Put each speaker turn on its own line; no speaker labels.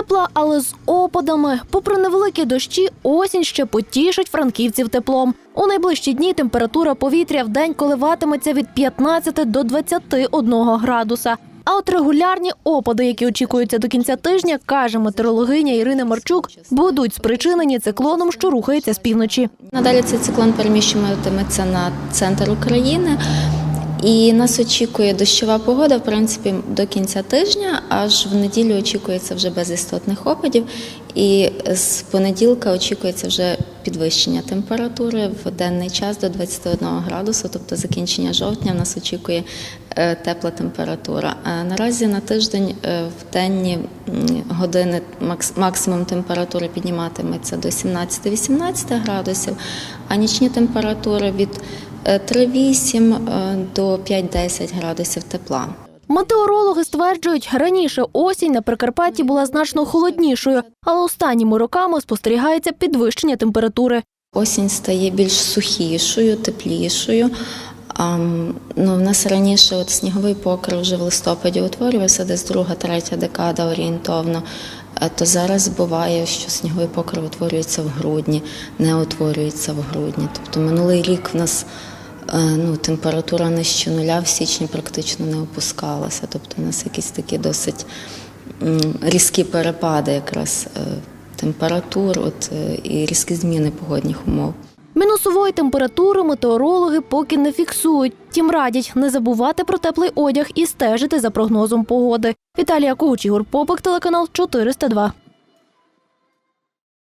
Тепла, але з опадами. Попри невеликі дощі, осінь ще потішить франківців теплом. У найближчі дні температура повітря в день коливатиметься від 15 до 21 градуса. А от регулярні опади, які очікуються до кінця тижня, каже метеорологиня Ірина Марчук, будуть спричинені циклоном, що рухається з півночі.
Надалі цей циклон переміщуватиметься на центр України. І нас очікує дощова погода, в принципі, до кінця тижня, аж в неділю очікується вже без істотних опадів. І з понеділка очікується вже підвищення температури в денний час до 21 градусу, тобто закінчення жовтня в нас очікує е, тепла температура. А наразі на тиждень е, в денні години максимум температури підніматиметься до 17-18 градусів, а нічні температури від е, 3,8 е, до 5-10 градусів тепла.
Метеорологи стверджують, раніше осінь на Прикарпатті була значно холоднішою, але останніми роками спостерігається підвищення температури.
Осінь стає більш сухішою, теплішою. А, ну, в нас раніше от сніговий покрив вже в листопаді утворювався, десь друга, третя декада орієнтовно. То зараз буває, що сніговий покрив утворюється в грудні, не утворюється в грудні. Тобто минулий рік в нас е, ну, температура нижче нуля в січні практично не опускалася. Тобто у нас якісь такі досить різкі перепади якраз е, температур от, е, і різкі зміни погодних умов.
Мінусової температури метеорологи поки не фіксують. Тім радять не забувати про теплий одяг і стежити за прогнозом погоди. Віталія Кучігур, Попик, телеканал 402.